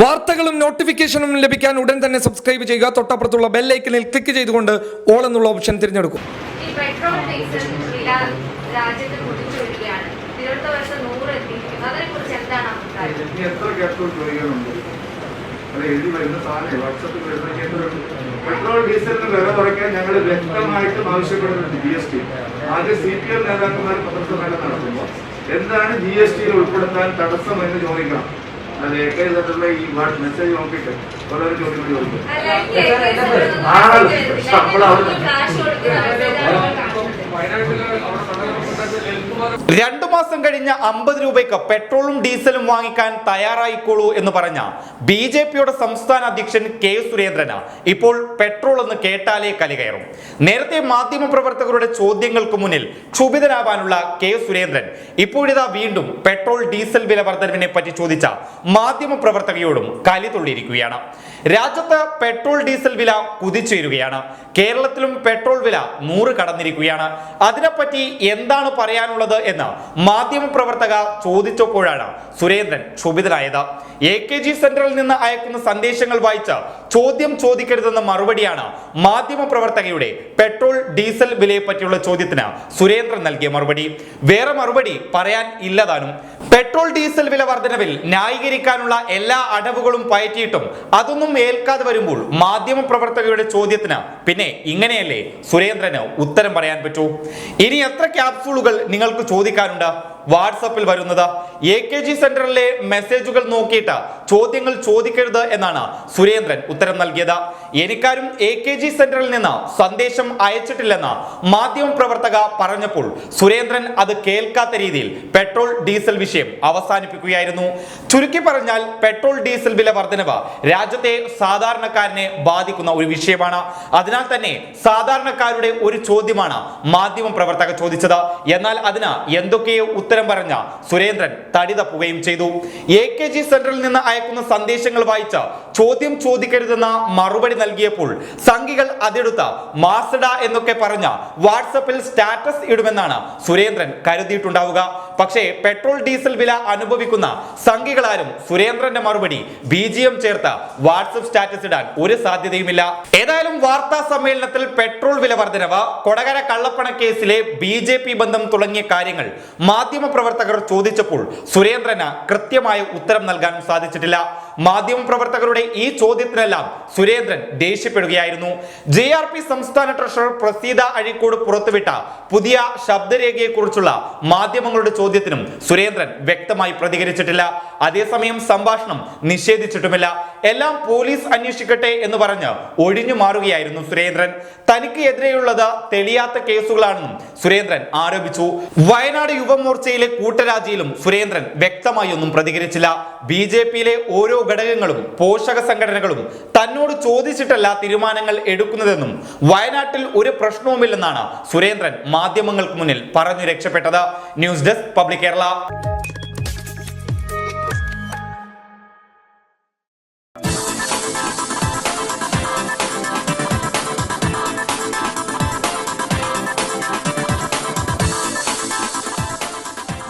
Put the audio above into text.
വാർത്തകളും നോട്ടിഫിക്കേഷനും ലഭിക്കാൻ ഉടൻ തന്നെ സബ്സ്ക്രൈബ് ചെയ്യുക. തൊട്ടപ്പുറത്തുള്ള ബെല്ലൈക്കനിൽ ക്ലിക്ക് ചെയ്തുകൊണ്ട് ഓൾ എന്നുള്ള ഓപ്ഷൻ തിരഞ്ഞെടുക്കും. പെട്രോൾ ഡീസലിന് വില കുറയ്ക്കാൻ ഞങ്ങൾ വ്യക്തമായിട്ടും ആവശ്യപ്പെടുന്നുണ്ട് ജി എസ് ടി ആദ്യം സി പി എം നേതാക്കന്മാർ പത്രസമ്മേളനം നടത്തുമ്പോൾ. എന്താണ് ജി എസ് ടിയിൽ ഉൾപ്പെടുത്താൻ തടസ്സം എന്ന് ചോദിക്കണം. അത് എ കെ തട്ടുള്ള ഈ വാട്ട് മെസ്സേജ് നോക്കിയിട്ട് ഓരോ ചോദ്യങ്ങൾ രണ്ടു മാസം കഴിഞ്ഞ അമ്പത് രൂപയ്ക്ക് പെട്രോളും ഡീസലും വാങ്ങിക്കാൻ തയ്യാറായിക്കോളൂ എന്ന് പറഞ്ഞ ബി ജെ പിയുടെ സംസ്ഥാന അധ്യക്ഷൻ കെ സുരേന്ദ്രന് ഇപ്പോൾ പെട്രോൾ എന്ന് കേട്ടാലേ കലികയറും നേരത്തെ മാധ്യമപ്രവർത്തകരുടെ ചോദ്യങ്ങൾക്ക് മുന്നിൽ ക്ഷുഭിതനാവാനുള്ള കെ സുരേന്ദ്രൻ ഇപ്പോഴിതാ വീണ്ടും പെട്രോൾ ഡീസൽ വില വർധനവിനെ പറ്റി ചോദിച്ച മാധ്യമപ്രവർത്തകയോടും കലി തുള്ളിയിരിക്കുകയാണ്. രാജ്യത്ത് പെട്രോൾ ഡീസൽ വില കുതിച്ചുയരുകയാണ്. കേരളത്തിലും പെട്രോൾ വില നൂറ് കടന്നിരിക്കുകയാണ്. അതിനെപ്പറ്റി എന്താണ് പറയാനുള്ളത് എന്ന് മാധ്യമപ്രവർത്തക ചോദിച്ചപ്പോഴാണ് സുരേന്ദ്രൻ ക്ഷുഭിതനായത്. എ കെ ജി സെന്ററിൽ നിന്ന് അയക്കുന്ന സന്ദേശങ്ങൾ വായിച്ച് ചോദ്യം ചോദിക്കരുതെന്ന മറുപടിയാണ് മാധ്യമപ്രവർത്തകയുടെ പെട്രോൾ ഡീസൽ വിലയെ പറ്റിയുള്ള ചോദ്യത്തിന് സുരേന്ദ്രൻ നൽകിയ മറുപടി. വേറെ മറുപടി പറയാൻ ഇല്ലതാനും പെട്രോൾ ഡീസൽ വില വർധനവിൽ ന്യായീകരിക്കാനുള്ള എല്ലാ അടവുകളും പയറ്റിയിട്ടും അതൊന്നും ഏൽക്കാതെ വരുമ്പോൾ മാധ്യമപ്രവർത്തകയുടെ ചോദ്യത്തിന് പിന്നെ ഇങ്ങനെയല്ലേ സുരേന്ദ്രന് ഉത്തരം പറയാൻ പറ്റൂ? ഇനി എത്ര ക്യാപ്സൂളുകൾ നിങ്ങൾക്ക് ചോദിക്കാനുണ്ട്? വാട്സപ്പിൽ വരുന്നത്. എ കെ ജി സെന്ററിലെ മെസ്സേജുകൾ നോക്കിയിട്ട് ചോദ്യങ്ങൾ ചോദിക്കരുത് എന്നാണ് സുരേന്ദ്രൻ ഉത്തരം നൽകിയത്. എനിക്കാരും എ കെ ജി സെന്ററിൽ നിന്ന് സന്ദേശം അയച്ചിട്ടില്ലെന്ന് മാധ്യമ പ്രവർത്തക പറഞ്ഞപ്പോൾ സുരേന്ദ്രൻ അത് കേൾക്കാത്ത രീതിയിൽ പെട്രോൾ ഡീസൽ വിഷയം അവസാനിപ്പിക്കുകയായിരുന്നു. ചുരുക്കി പറഞ്ഞാൽ പെട്രോൾ ഡീസൽ വില വർധനവ് രാജ്യത്തെ സാധാരണക്കാരനെ ബാധിക്കുന്ന ഒരു വിഷയമാണ്. അതിനാൽ തന്നെ സാധാരണക്കാരുടെ ഒരു ചോദ്യമാണ് മാധ്യമ പ്രവർത്തക ചോദിച്ചത്. എന്നാൽ അതിന് എന്തൊക്കെയോ ഉത്തരം പറഞ്ഞ സുരേന്ദ്രൻ തടി തപ്പുകയും ചെയ്തു. എ കെ ജി സെന്ററിൽ നിന്ന് അയക്കുന്ന സന്ദേശങ്ങൾ വായിച്ച ചോദ്യം ചോദിക്കരുതെന്ന മറുപടി നൽകിയപ്പോൾ സംഘികൾ അതെടുത്ത മാസഡ എന്നൊക്കെ പറഞ്ഞ വാട്സപ്പിൽ സ്റ്റാറ്റസ് ഇടുമെന്നാണ് സുരേന്ദ്രൻ കരുതിയിട്ടുണ്ടാവുക. പക്ഷേ പെട്രോൾ ഡീസൽ വില അനുഭവിക്കുന്ന സംഘികളാരും സുരേന്ദ്രന്റെ മറുപടി ബി ജി എം ചേർത്ത് വാട്സപ്പ് സ്റ്റാറ്റസ് ഇടാൻ ഒരു സാധ്യതയുമില്ല. ഏതായാലും വാർത്താ സമ്മേളനത്തിൽ പെട്രോൾ വില വർധനവ് കൊടകര കള്ളപ്പണ കേസിലെ ബി ജെ പി ബന്ധം തുടങ്ങിയ കാര്യങ്ങൾ മാധ്യമപ്രവർത്തകർ ചോദിച്ചപ്പോൾ സുരേന്ദ്രന് കൃത്യമായ ഉത്തരം നൽകാൻ സാധിച്ചിട്ടില്ല. മാധ്യമപ്രവർത്തകരുടെ ഈ ചോദ്യത്തിനെല്ലാം സുരേന്ദ്രൻ ദേഷ്യപ്പെടുകയായിരുന്നു. ജെ ആർ പി സംസ്ഥാന ട്രഷറർ പ്രസീത അഴീക്കോട് പുറത്തുവിട്ട പുതിയ ശബ്ദരേഖയെക്കുറിച്ചുള്ള മാധ്യമങ്ങളുടെ ചോദ്യത്തിനും സുരേന്ദ്രൻ വ്യക്തമായി പ്രതികരിച്ചിട്ടില്ല. അതേസമയം സംഭാഷണം നിഷേധിച്ചിട്ടുമില്ല. എല്ലാം പോലീസ് അന്വേഷിക്കട്ടെ എന്ന് പറഞ്ഞ് ഒഴിഞ്ഞു മാറുകയായിരുന്നു സുരേന്ദ്രൻ. തനിക്ക് എതിരെയുള്ളത് തെളിയാത്ത കേസുകളാണെന്നും സുരേന്ദ്രൻ ആരോപിച്ചു. വയനാട് യുവമോർച്ചയിലെ കൂട്ടരാജിയിലും സുരേന്ദ്രൻ വ്യക്തമായി ഒന്നും പ്രതികരിച്ചില്ല. ബി ജെ പിയിലെ ഓരോ ഘടകങ്ങളും പോഷക സംഘടനകളും തന്നോട് ചോദിച്ചിട്ടല്ല തീരുമാനങ്ങൾ എടുക്കുന്നതെന്നും വയനാട്ടിൽ ഒരു പ്രശ്നവുമില്ലെന്നാണ് സുരേന്ദ്രൻ മാധ്യമങ്ങൾക്ക് മുന്നിൽ പറഞ്ഞു രക്ഷപ്പെട്ടത്. News desk public Kerala